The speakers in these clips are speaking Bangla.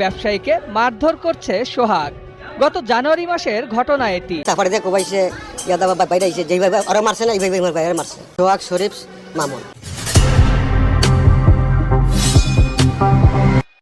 ব্যবসায়ীকে মারধর করছে সোহাগ। গত জানুয়ারি মাসের ঘটনা এটি। সাফারি দিয়ে কোবাইছে ইয়াদা বাইরে আইছে যেভাবে আরও মারছে না এইভাবে বাইরে মারছে। সোহাগ শরীফ মামুন।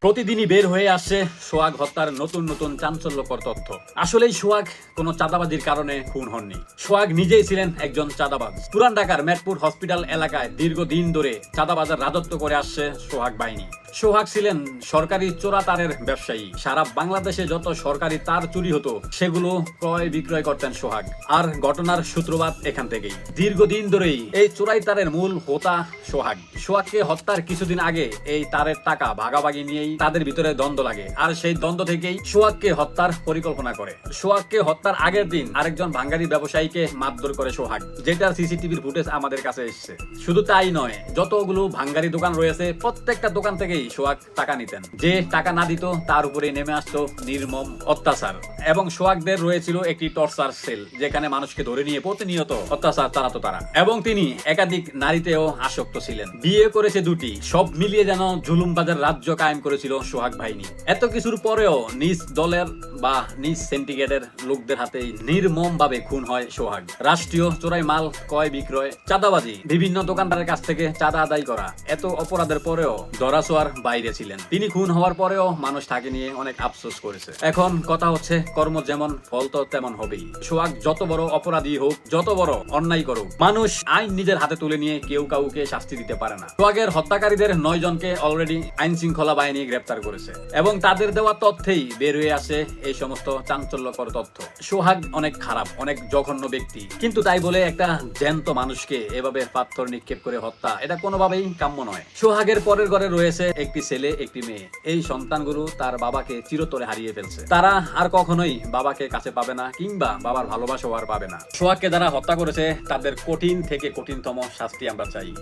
প্রতিদিনই বের হয়ে আসছে সোহাগ হত্যার নতুন নতুন চাঞ্চল্যকর তথ্য। আসলেই সোহাগ কোনো চাঁদাবাজির কারণে খুন হননি। সোহাগ নিজেই ছিলেন একজন চাঁদাবাজ। পুরান ঢাকার মেটপুর হসপিটাল এলাকায় দীর্ঘদিন ধরে চাঁদাবাজার রাজত্ব করে আসছে সোহাগ বাহিনী। সোহাগ ছিলেন সরকারি চোরা তারের ব্যবসায়ী। সারা বাংলাদেশে যত সরকারি তার চুরি হতো, সেগুলো ক্রয় বিক্রয় করতেন সোহাগ। আর ঘটনার সূত্রপাত এখান থেকেই। দীর্ঘদিন ধরেই এই চোরাই তারের মূল হোতা সোহাগ। সোহাগকে হত্যার কিছুদিন আগে এই তারের টাকা ভাগাভাগি নিয়েই তাদের ভিতরে দ্বন্দ্ব লাগে। আর সেই দ্বন্দ্ব থেকেই সোহাগকে হত্যার পরিকল্পনা করে। সোহাগকে হত্যার আগের দিন আরেকজন ভাঙ্গারি ব্যবসায়ীকে মারধর করে সোহাগ, যেটার সিসিটিভির ফুটেজ আমাদের কাছে এসেছে। শুধু তাই নয়, যতগুলো ভাঙ্গারি দোকান রয়েছে, প্রত্যেকটা দোকান থেকেই সোহাগ টাকা নিতেন। যে টাকা না দিত, তার উপরে নেমে আসতো নির্মম অত্যাচার। এবং সোহাগদের রয়েছিল একটি টর্চার সেল, যেখানে মানুষকে ধরে নিয়ে প্রতিনিয়ত অত্যাচার চালাতো তারা। এবং তিনি একাধিক নারীতেও আসক্ত ছিলেন। বিয়ে করেছে দুটি, সব মিলিয়ে যেন জুলুমবাজার রাজ্য কায়েম করেছিল সোহাগ বাহিনী এত কিছুর পরেও নিজ দলের বা নিজ সেন্টিগেটের লোকদের হাতে নির্মম ভাবে খুন হয় সোহাগ। রাষ্ট্রীয় চোরাই মাল, ক্রয় বিক্রয়, চাঁদাবাজি, বিভিন্ন দোকানদারের কাছ থেকে চাঁদা আদায় করা, এত অপরাধের পরেও দরাসোয়ার বাইরে ছিলেন। তিনি খুন হওয়ার পরেও মানুষ তাকে নিয়ে অনেক আফসোস করেছে। এখন কথা হচ্ছে, কর্ম যেমন ফল, তো তেমন হবেই। সোহাগ যত বড় অপরাধী হোক, যত বড় অন্যায় করুক, মানুষ আইন নিজের হাতে তুলে নিয়ে কেউ কাউকে শাস্তি দিতে পারে না। সোহাগের হত্যাকারীদের নয় জনকে অলরেডি আইন শৃঙ্খলা বাহিনী গ্রেপ্তার করেছে এবং তাদের দেওয়া তথ্যেই বের হয়ে আসে এই সমস্ত চাঞ্চল্যকর তথ্য। সোহাগ অনেক খারাপ, অনেক জঘন্য ব্যক্তি। কিন্তু তাই বলে একটা জ্যান্ত মানুষকে এভাবে পাথর নিক্ষেপ করে হত্যা, এটা কোনোভাবেই কাম্য নয়। সোহাগের পরের ঘরে রয়েছে একটি ছেলে, একটি মেয়ে। এই সন্তানগুলো তার বাবাকে চিরতরে হারিয়ে ফেলছে। তারা আর কখনোই বাবাকে কাছে পাবে না কিংবা বাবার ভালোবাসাও আর পাবে না। সোহাগকে যারা হত্যা করেছে, তাদের কঠিন থেকে কঠিনতম শাস্তি আমরা চাই।